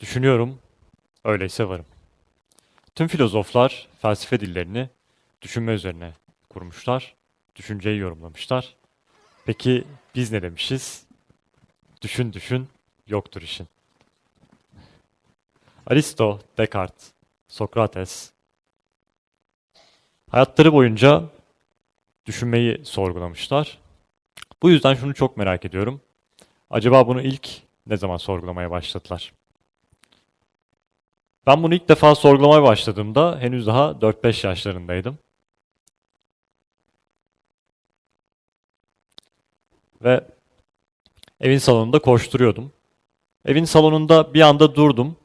Düşünüyorum, öyleyse varım. Tüm filozoflar felsefe dillerini düşünme üzerine kurmuşlar, düşünceyi yorumlamışlar. Peki biz ne demişiz? Düşün düşün, yoktur işin. Aristo, Descartes, Sokrates hayatları boyunca düşünmeyi sorgulamışlar. Bu yüzden şunu çok merak ediyorum. Acaba bunu ilk ne zaman sorgulamaya başladılar? Ben bunu ilk defa sorgulamaya başladığımda henüz daha 4-5 yaşlarındaydım. Ve evin salonunda koşturuyordum. Evin salonunda bir anda durdum.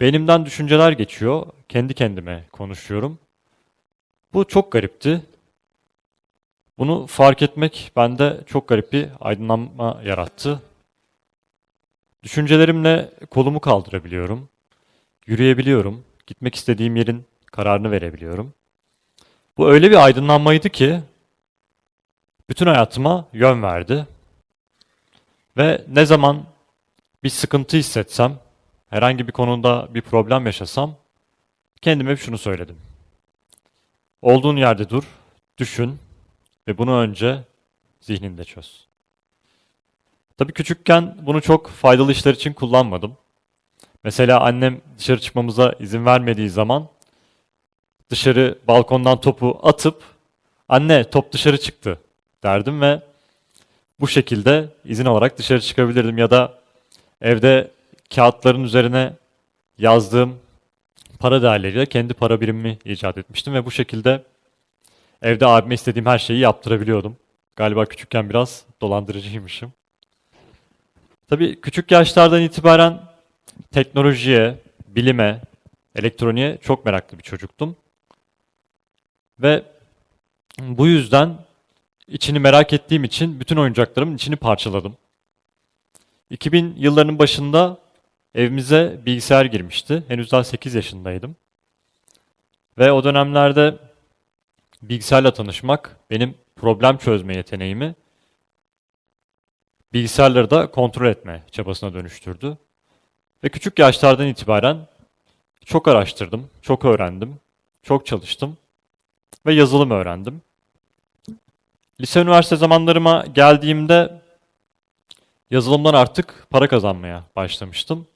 Beynimden düşünceler geçiyor. Kendi kendime konuşuyorum. Bu çok garipti. Bunu fark etmek bende çok garip bir aydınlanma yarattı. Düşüncelerimle kolumu kaldırabiliyorum. Yürüyebiliyorum. Gitmek istediğim yerin kararını verebiliyorum. Bu öyle bir aydınlanmaydı ki bütün hayatıma yön verdi. Ve ne zaman bir sıkıntı hissetsem, herhangi bir konuda bir problem yaşasam kendime hep şunu söyledim. Olduğun yerde dur, düşün ve bunu önce zihninde çöz. Tabii küçükken bunu çok faydalı işler için kullanmadım. Mesela annem dışarı çıkmamıza izin vermediği zaman dışarı balkondan topu atıp anne top dışarı çıktı derdim ve bu şekilde izin alarak dışarı çıkabilirdim ya da evde kağıtların üzerine yazdığım para değerleriyle kendi para birimimi icat etmiştim ve bu şekilde evde abime istediğim her şeyi yaptırabiliyordum. Galiba küçükken biraz dolandırıcıymışım. Tabii küçük yaşlardan itibaren teknolojiye, bilime, elektroniğe çok meraklı bir çocuktum. Ve bu yüzden içini merak ettiğim için bütün oyuncaklarımın içini parçaladım. 2000 yıllarının başında evimize bilgisayar girmişti. Henüz daha 8 yaşındaydım. Ve o dönemlerde bilgisayarla tanışmak benim problem çözme yeteneğimi bilgisayarları da kontrol etme çabasına dönüştürdü. Ve küçük yaşlardan itibaren çok araştırdım, çok öğrendim, çok çalıştım ve yazılım öğrendim. Lise üniversite zamanlarıma geldiğimde yazılımdan artık para kazanmaya başlamıştım.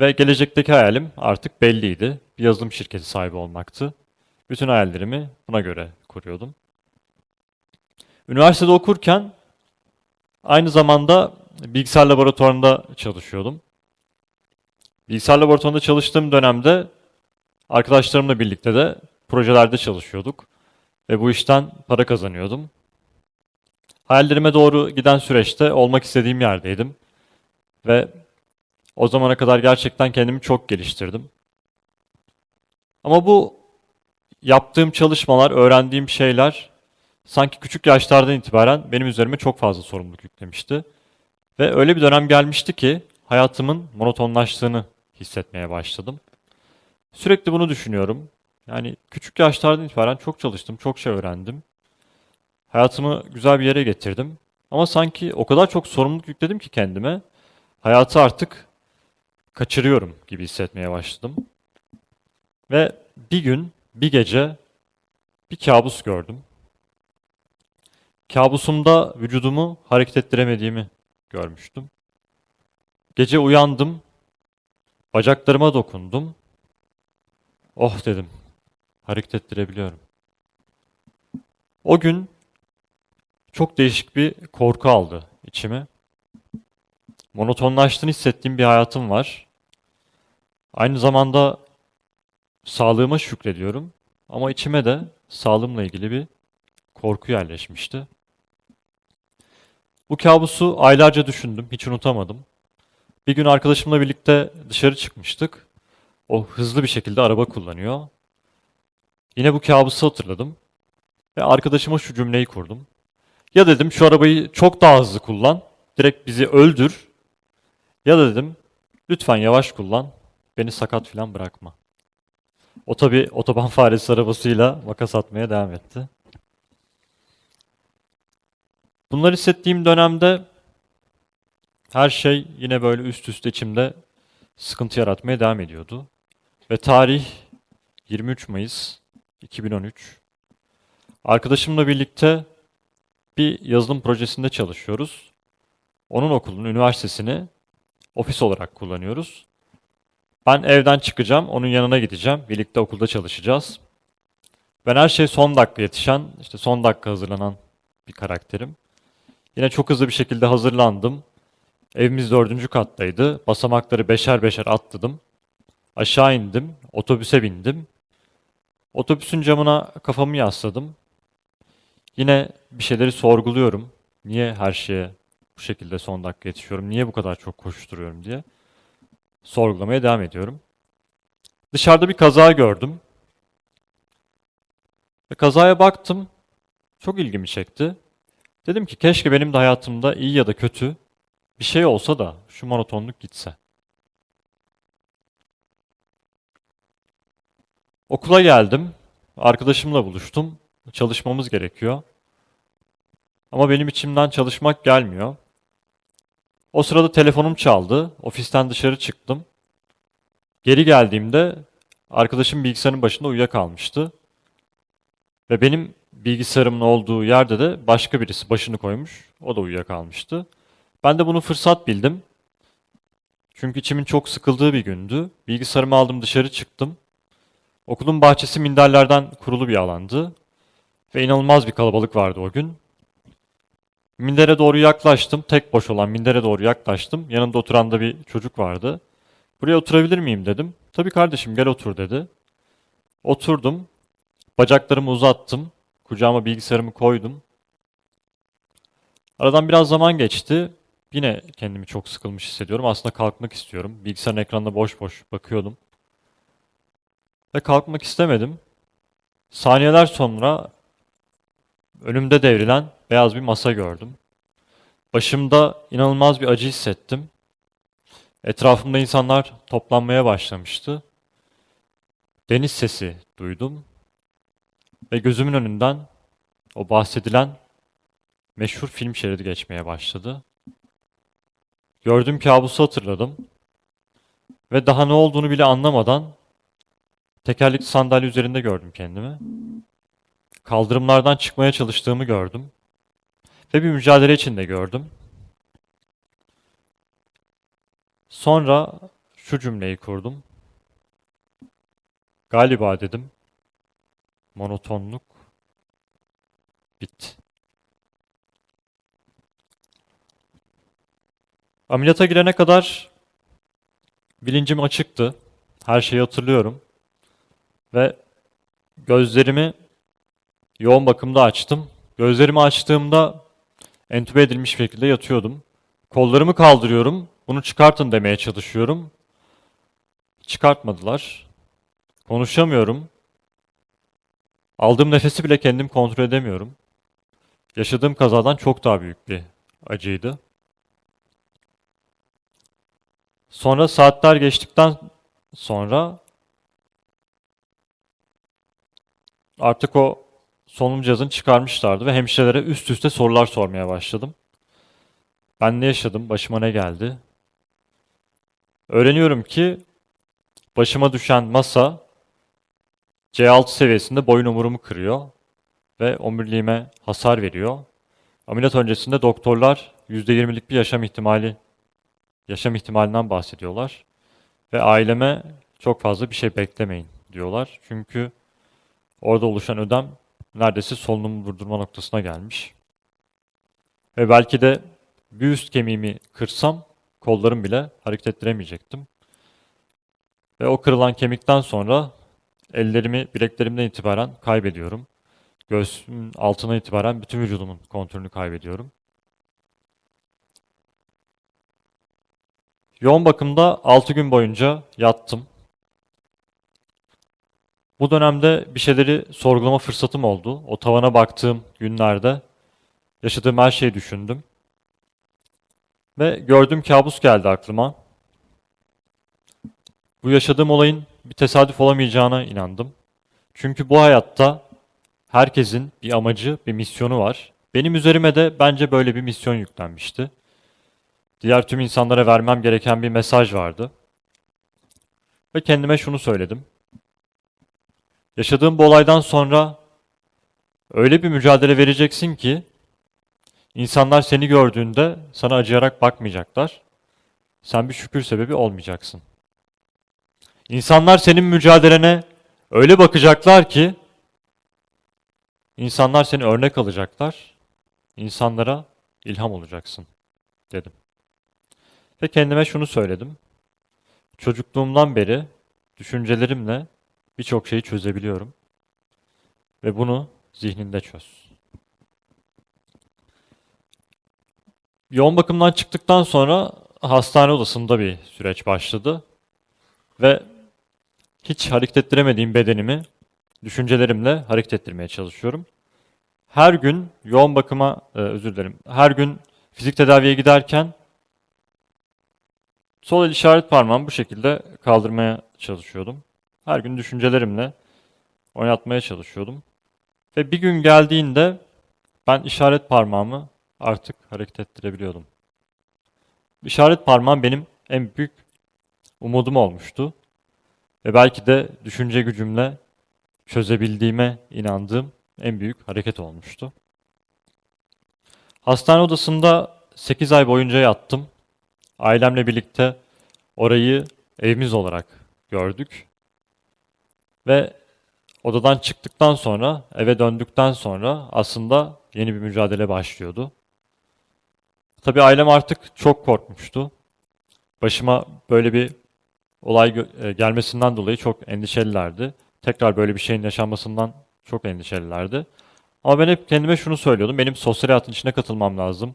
Ve gelecekteki hayalim artık belliydi. Bir yazılım şirketi sahibi olmaktı. Bütün hayallerimi buna göre kuruyordum. Üniversitede okurken aynı zamanda bilgisayar laboratuvarında çalışıyordum. Bilgisayar laboratuvarında çalıştığım dönemde arkadaşlarımla birlikte de projelerde çalışıyorduk. Ve bu işten para kazanıyordum. Hayallerime doğru giden süreçte olmak istediğim yerdeydim. Ve o zamana kadar gerçekten kendimi çok geliştirdim. Ama bu yaptığım çalışmalar, öğrendiğim şeyler sanki küçük yaşlardan itibaren benim üzerime çok fazla sorumluluk yüklemişti. Ve öyle bir dönem gelmişti ki hayatımın monotonlaştığını hissetmeye başladım. Sürekli bunu düşünüyorum. Yani küçük yaşlardan itibaren çok çalıştım, çok şey öğrendim. Hayatımı güzel bir yere getirdim. Ama sanki o kadar çok sorumluluk yükledim ki kendime. Hayatı artık kaçırıyorum gibi hissetmeye başladım. Ve bir gün, bir gece bir kabus gördüm. Kabusumda vücudumu hareket ettiremediğimi görmüştüm. Gece uyandım, bacaklarıma dokundum. Oh dedim, hareket ettirebiliyorum. O gün çok değişik bir korku aldı içime. Monotonlaştığını hissettiğim bir hayatım var. Aynı zamanda sağlığıma şükrediyorum ama içime de sağlığımla ilgili bir korku yerleşmişti. Bu kabusu aylarca düşündüm, hiç unutamadım. Bir gün arkadaşımla birlikte dışarı çıkmıştık. O hızlı bir şekilde araba kullanıyor. Yine bu kabusu hatırladım. Ve arkadaşıma şu cümleyi kurdum. Ya dedim şu arabayı çok daha hızlı kullan. Direkt bizi öldür. Ya da dedim lütfen yavaş kullan. Beni sakat falan bırakma. O tabi otoban faresi arabasıyla makas atmaya devam etti. Bunları hissettiğim dönemde her şey yine böyle üst üste içimde sıkıntı yaratmaya devam ediyordu. Ve tarih 23 Mayıs 2013. Arkadaşımla birlikte bir yazılım projesinde çalışıyoruz. Onun okulun, üniversitesini ofis olarak kullanıyoruz. Ben evden çıkacağım, onun yanına gideceğim. Birlikte okulda çalışacağız. Ben her şey son dakika yetişen, işte son dakika hazırlanan bir karakterim. Yine çok hızlı bir şekilde hazırlandım. Evimiz dördüncü kattaydı. Basamakları beşer beşer atladım. Aşağı indim, otobüse bindim. Otobüsün camına kafamı yasladım. Yine bir şeyleri sorguluyorum. Niye her şeye bu şekilde son dakika yetişiyorum? Niye bu kadar çok koşturuyorum diye sorgulamaya devam ediyorum. Dışarıda bir kaza gördüm. Ve kazaya baktım. Çok ilgimi çekti. Dedim ki keşke benim de hayatımda iyi ya da kötü bir şey olsa da şu monotonluk gitse. Okula geldim. Arkadaşımla buluştum. Çalışmamız gerekiyor. Ama benim içimden çalışmak gelmiyor. O sırada telefonum çaldı. Ofisten dışarı çıktım. Geri geldiğimde arkadaşım bilgisayarın başında uyuyakalmıştı. Ve benim bilgisayarımın olduğu yerde de başka birisi başını koymuş. O da uyuyakalmıştı. Ben de bunu fırsat bildim. Çünkü içimin çok sıkıldığı bir gündü. Bilgisayarımı aldım dışarı çıktım. Okulun bahçesi minderlerden kurulu bir alandı. Ve inanılmaz bir kalabalık vardı o gün. Mindere doğru yaklaştım. Tek boş olan mindere doğru yaklaştım. Yanında oturan da bir çocuk vardı. Buraya oturabilir miyim dedim. Tabii kardeşim gel otur dedi. Oturdum. Bacaklarımı uzattım. Kucağıma bilgisayarımı koydum. Aradan biraz zaman geçti. Yine kendimi çok sıkılmış hissediyorum. Aslında kalkmak istiyorum. Bilgisayarın ekranına boş boş bakıyordum. Ve kalkmak istemedim. Saniyeler sonra önümde devrilen beyaz bir masa gördüm. Başımda inanılmaz bir acı hissettim. Etrafımda insanlar toplanmaya başlamıştı. Deniz sesi duydum. Ve gözümün önünden o bahsedilen meşhur film şeridi geçmeye başladı. Gördüğüm kabusu hatırladım. Ve daha ne olduğunu bile anlamadan tekerlekli sandalye üzerinde gördüm kendimi. Kaldırımlardan çıkmaya çalıştığımı gördüm. Ve bir mücadele içinde gördüm. Sonra şu cümleyi kurdum. Galiba dedim. Monotonluk bitti. Ameliyata girene kadar bilincim açıktı. Her şeyi hatırlıyorum. Ve gözlerimi yoğun bakımda açtım. Gözlerimi açtığımda entübe edilmiş şekilde yatıyordum. Kollarımı kaldırıyorum. Bunu çıkartın demeye çalışıyorum. Çıkartmadılar. Konuşamıyorum. Aldığım nefesi bile kendim kontrol edemiyorum. Yaşadığım kazadan çok daha büyük bir acıydı. Sonra saatler geçtikten sonra artık o solunum cihazını çıkarmışlardı ve hemşirelere üst üste sorular sormaya başladım. Ben ne yaşadım? Başıma ne geldi? Öğreniyorum ki başıma düşen masa C6 seviyesinde boyun omurumu kırıyor ve omuriliğime hasar veriyor. Ameliyat öncesinde doktorlar %20'lik bir yaşam ihtimali yaşam ihtimalinden bahsediyorlar. Ve aileme çok fazla bir şey beklemeyin diyorlar. Çünkü orada oluşan ödem neredeyse solunumu durdurma noktasına gelmiş. Ve belki de bir üst kemiğimi kırsam kollarım bile hareket ettiremeyecektim. Ve o kırılan kemikten sonra ellerimi bileklerimden itibaren kaybediyorum. Göğsümün altına itibaren bütün vücudumun kontrolünü kaybediyorum. Yoğun bakımda 6 gün boyunca yattım. Bu dönemde bir şeyleri sorgulama fırsatım oldu. O tavana baktığım günlerde yaşadığım her şeyi düşündüm. Ve gördüğüm kabus geldi aklıma. Bu yaşadığım olayın bir tesadüf olamayacağına inandım. Çünkü bu hayatta herkesin bir amacı, bir misyonu var. Benim üzerime de bence böyle bir misyon yüklenmişti. Diğer tüm insanlara vermem gereken bir mesaj vardı. Ve kendime şunu söyledim. Yaşadığım bu olaydan sonra öyle bir mücadele vereceksin ki insanlar seni gördüğünde sana acıyarak bakmayacaklar. Sen bir şükür sebebi olmayacaksın. İnsanlar senin mücadelene öyle bakacaklar ki insanlar seni örnek alacaklar. İnsanlara ilham olacaksın dedim. Ve kendime şunu söyledim. Çocukluğumdan beri düşüncelerimle birçok şeyi çözebiliyorum. Ve bunu zihninde çöz. Yoğun bakımdan çıktıktan sonra hastane odasında bir süreç başladı. Ve hiç hareket ettiremediğim bedenimi düşüncelerimle hareket ettirmeye çalışıyorum. Her gün yoğun bakıma, e, özür dilerim, her gün fizik tedaviye giderken sol el işaret parmağımı bu şekilde kaldırmaya çalışıyordum. Her gün düşüncelerimle oynatmaya çalışıyordum. Ve bir gün geldiğinde ben işaret parmağımı artık hareket ettirebiliyordum. İşaret parmağım benim en büyük umudum olmuştu. Ve belki de düşünce gücümle çözebildiğime inandığım en büyük hareket olmuştu. Hastane odasında 8 ay boyunca yattım. Ailemle birlikte orayı evimiz olarak gördük. Ve odadan çıktıktan sonra, eve döndükten sonra aslında yeni bir mücadele başlıyordu. Tabii ailem artık çok korkmuştu. Başıma böyle bir olay e, gelmesinden dolayı çok endişelilerdi. Tekrar böyle bir şeyin yaşanmasından çok endişelilerdi. Ama ben hep kendime şunu söylüyordum. Benim sosyal hayatın içine katılmam lazım.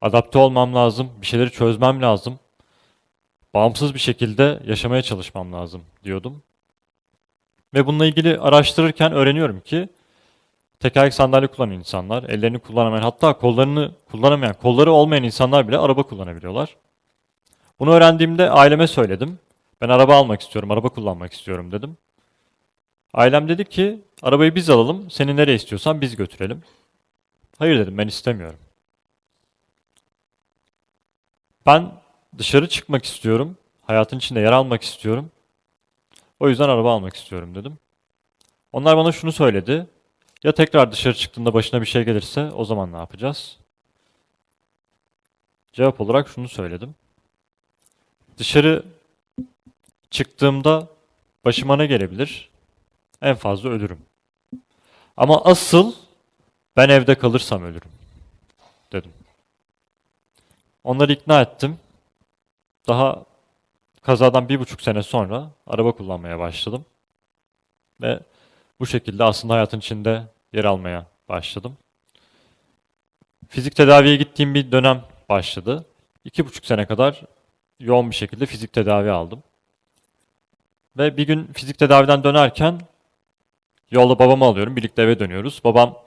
Adapte olmam lazım. Bir şeyleri çözmem lazım. Bağımsız bir şekilde yaşamaya çalışmam lazım diyordum. Ve bununla ilgili araştırırken öğreniyorum ki tekerlek sandalye kullanan insanlar, ellerini kullanamayan hatta kollarını kullanamayan, kolları olmayan insanlar bile araba kullanabiliyorlar. Bunu öğrendiğimde aileme söyledim. Ben araba almak istiyorum, araba kullanmak istiyorum dedim. Ailem dedi ki arabayı biz alalım, seni nereye istiyorsan biz götürelim. Hayır dedim ben istemiyorum. Ben dışarı çıkmak istiyorum, hayatın içinde yer almak istiyorum. O yüzden araba almak istiyorum dedim. Onlar bana şunu söyledi. Ya tekrar dışarı çıktığında başına bir şey gelirse o zaman ne yapacağız? Cevap olarak şunu söyledim. Dışarı çıktığımda başıma ne gelebilir? En fazla ölürüm. Ama asıl ben evde kalırsam ölürüm dedim. Onları ikna ettim. Daha kazadan bir buçuk sene sonra araba kullanmaya başladım. Ve bu şekilde aslında hayatın içinde yer almaya başladım. Fizik tedaviye gittiğim bir dönem başladı. İki buçuk sene kadar yoğun bir şekilde fizik tedavi aldım. Ve bir gün fizik tedaviden dönerken yolda babamı alıyorum. Birlikte eve dönüyoruz. Babam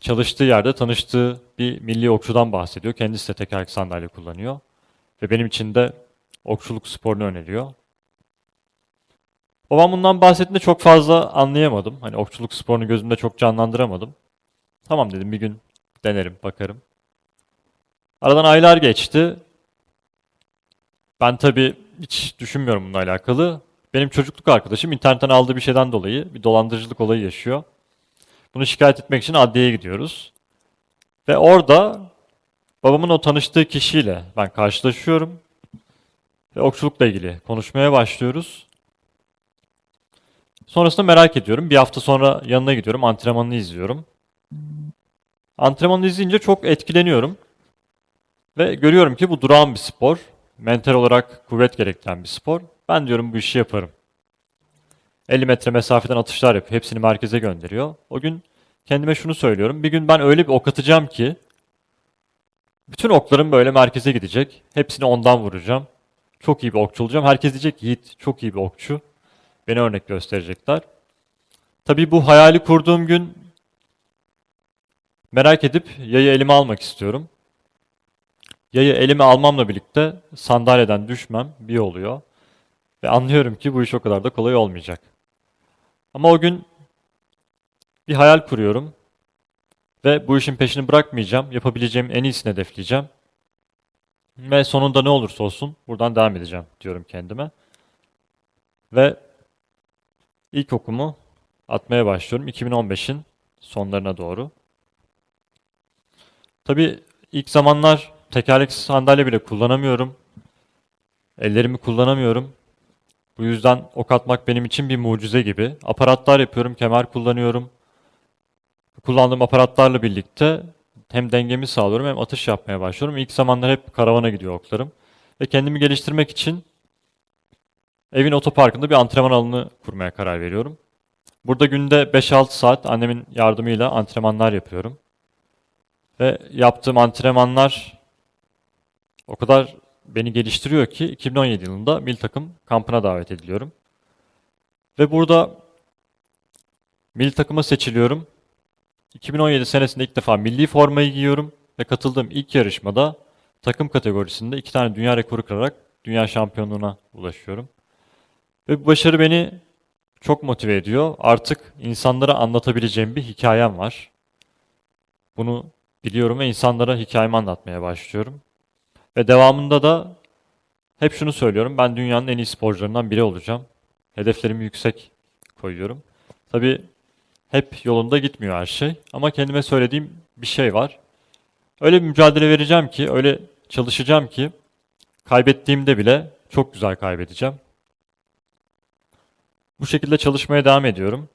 çalıştığı yerde tanıştığı bir milli okçudan bahsediyor. Kendisi de tekerlek sandalye kullanıyor. Ve benim için de okçuluk sporunu öneriyor. Babam bundan bahsettiğinde çok fazla anlayamadım. Hani okçuluk sporunu gözümde çok canlandıramadım. Tamam dedim bir gün denerim, bakarım. Aradan aylar geçti. Ben tabii hiç düşünmüyorum bununla alakalı. Benim çocukluk arkadaşım internetten aldığı bir şeyden dolayı bir dolandırıcılık olayı yaşıyor. Bunu şikayet etmek için adliyeye gidiyoruz. Ve orada babamın o tanıştığı kişiyle ben karşılaşıyorum. Ve okçulukla ilgili konuşmaya başlıyoruz. Sonrasında merak ediyorum. Bir hafta sonra yanına gidiyorum. Antrenmanını izliyorum. Antrenmanını izleyince çok etkileniyorum. Ve görüyorum ki bu durağan bir spor. Mental olarak kuvvet gerektiren bir spor. Ben diyorum bu işi yaparım. 50 metre mesafeden atışlar yapıyor. Hepsini merkeze gönderiyor. O gün kendime şunu söylüyorum. Bir gün ben öyle bir ok atacağım ki bütün oklarım böyle merkeze gidecek. Hepsini ondan vuracağım. Çok iyi bir okçu olacağım. Herkes diyecek Yiğit çok iyi bir okçu. Beni örnek gösterecekler. Tabii bu hayali kurduğum gün merak edip yayı elime almak istiyorum. Yayı elime almamla birlikte sandalyeden düşmem bir oluyor. Ve anlıyorum ki bu iş o kadar da kolay olmayacak. Ama o gün bir hayal kuruyorum. Ve bu işin peşini bırakmayacağım. Yapabileceğim en iyisini hedefleyeceğim. Ve sonunda ne olursa olsun buradan devam edeceğim diyorum kendime. Ve ilk okumu atmaya başlıyorum 2015'in sonlarına doğru. Tabii ilk zamanlar tekerlekli sandalye bile kullanamıyorum. Ellerimi kullanamıyorum. Bu yüzden ok atmak benim için bir mucize gibi. Aparatlar yapıyorum, kemer kullanıyorum. Kullandığım aparatlarla birlikte hem dengemi sağlıyorum hem atış yapmaya başlıyorum. İlk zamanlar hep karavana gidiyor oklarım. Ve kendimi geliştirmek için evin otoparkında bir antrenman alanı kurmaya karar veriyorum. Burada günde 5-6 saat annemin yardımıyla antrenmanlar yapıyorum. Ve yaptığım antrenmanlar o kadar beni geliştiriyor ki 2017 yılında mil takım kampına davet ediliyorum. Ve burada mil takıma seçiliyorum. 2017 senesinde ilk defa milli formayı giyiyorum ve katıldığım ilk yarışmada takım kategorisinde iki tane dünya rekoru kırarak dünya şampiyonluğuna ulaşıyorum. Ve bu başarı beni çok motive ediyor. Artık insanlara anlatabileceğim bir hikayem var. Bunu biliyorum ve insanlara hikayemi anlatmaya başlıyorum. Ve devamında da hep şunu söylüyorum. Ben dünyanın en iyi sporcularından biri olacağım. Hedeflerimi yüksek koyuyorum. Tabii hep yolunda gitmiyor her şey. Ama kendime söylediğim bir şey var. Öyle bir mücadele vereceğim ki, öyle çalışacağım ki kaybettiğimde bile çok güzel kaybedeceğim. Bu şekilde çalışmaya devam ediyorum.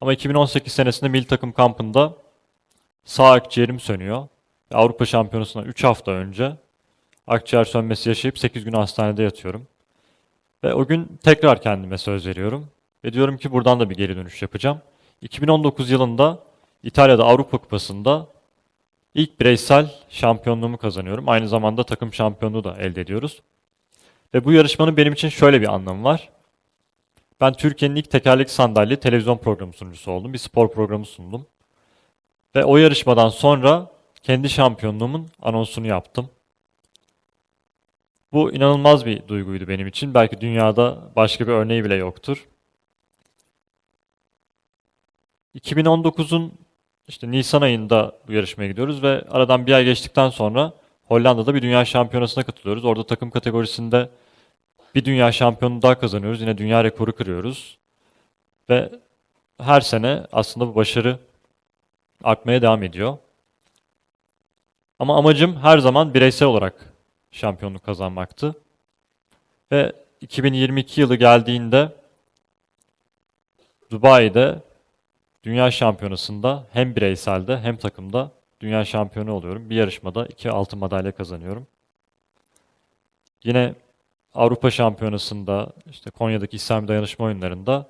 Ama 2018 senesinde milli takım kampında sağ akciğerim sönüyor. Avrupa Şampiyonası'na 3 hafta önce akciğer sönmesi yaşayıp 8 gün hastanede yatıyorum. Ve o gün tekrar kendime söz veriyorum. Ve diyorum ki buradan da bir geri dönüş yapacağım. 2019 yılında İtalya'da Avrupa Kupası'nda ilk bireysel şampiyonluğumu kazanıyorum. Aynı zamanda takım şampiyonluğu da elde ediyoruz. Ve bu yarışmanın benim için şöyle bir anlamı var. Ben Türkiye'nin ilk tekerlekli sandalye televizyon programı sunucusu oldum. Bir spor programı sundum. Ve o yarışmadan sonra kendi şampiyonluğumun anonsunu yaptım. Bu inanılmaz bir duyguydu benim için. Belki dünyada başka bir örneği bile yoktur. 2019'un işte Nisan ayında bu yarışmaya gidiyoruz ve aradan bir ay geçtikten sonra Hollanda'da bir dünya şampiyonasına katılıyoruz. Orada takım kategorisinde bir dünya şampiyonu daha kazanıyoruz. Yine dünya rekoru kırıyoruz. Ve her sene aslında bu başarı artmaya devam ediyor. Ama amacım her zaman bireysel olarak şampiyonluk kazanmaktı. Ve 2022 yılı geldiğinde Dubai'de Dünya Şampiyonası'nda hem bireyselde hem takımda dünya şampiyonu oluyorum. Bir yarışmada iki altın madalya kazanıyorum. Yine Avrupa Şampiyonası'nda işte Konya'daki İslami Dayanışma Oyunları'nda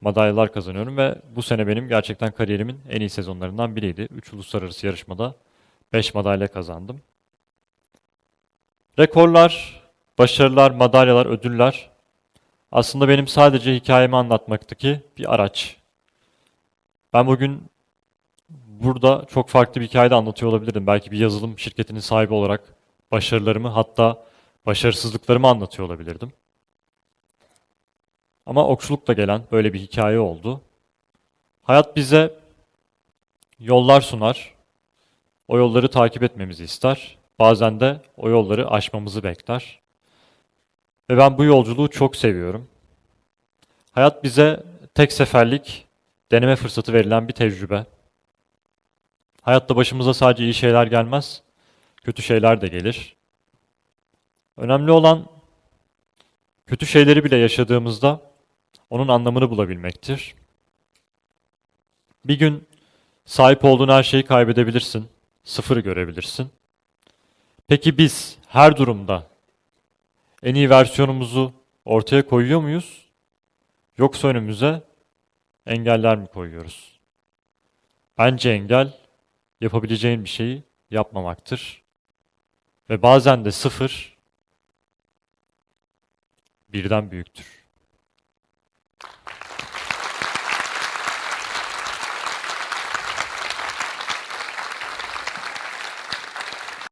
madalyalar kazanıyorum ve bu sene benim gerçekten kariyerimin en iyi sezonlarından biriydi. 3 uluslararası yarışmada 5 madalya kazandım. Rekorlar, başarılar, madalyalar, ödüller aslında benim sadece hikayemi anlatmaktaki bir araç. Ben bugün burada çok farklı bir hikaye de anlatıyor olabilirdim. Belki bir yazılım şirketinin sahibi olarak başarılarımı hatta başarısızlıklarımı anlatıyor olabilirdim. Ama okçulukla gelen böyle bir hikaye oldu. Hayat bize yollar sunar. O yolları takip etmemizi ister. Bazen de o yolları aşmamızı bekler. Ve ben bu yolculuğu çok seviyorum. Hayat bize tek seferlik deneme fırsatı verilen bir tecrübe. Hayatta başımıza sadece iyi şeyler gelmez, kötü şeyler de gelir. Önemli olan kötü şeyleri bile yaşadığımızda onun anlamını bulabilmektir. Bir gün sahip olduğun her şeyi kaybedebilirsin, sıfırı görebilirsin. Peki biz her durumda en iyi versiyonumuzu ortaya koyuyor muyuz? Yoksa önümüze engeller mi koyuyoruz? Bence engel yapabileceğin bir şeyi yapmamaktır. Ve bazen de sıfır birden büyüktür.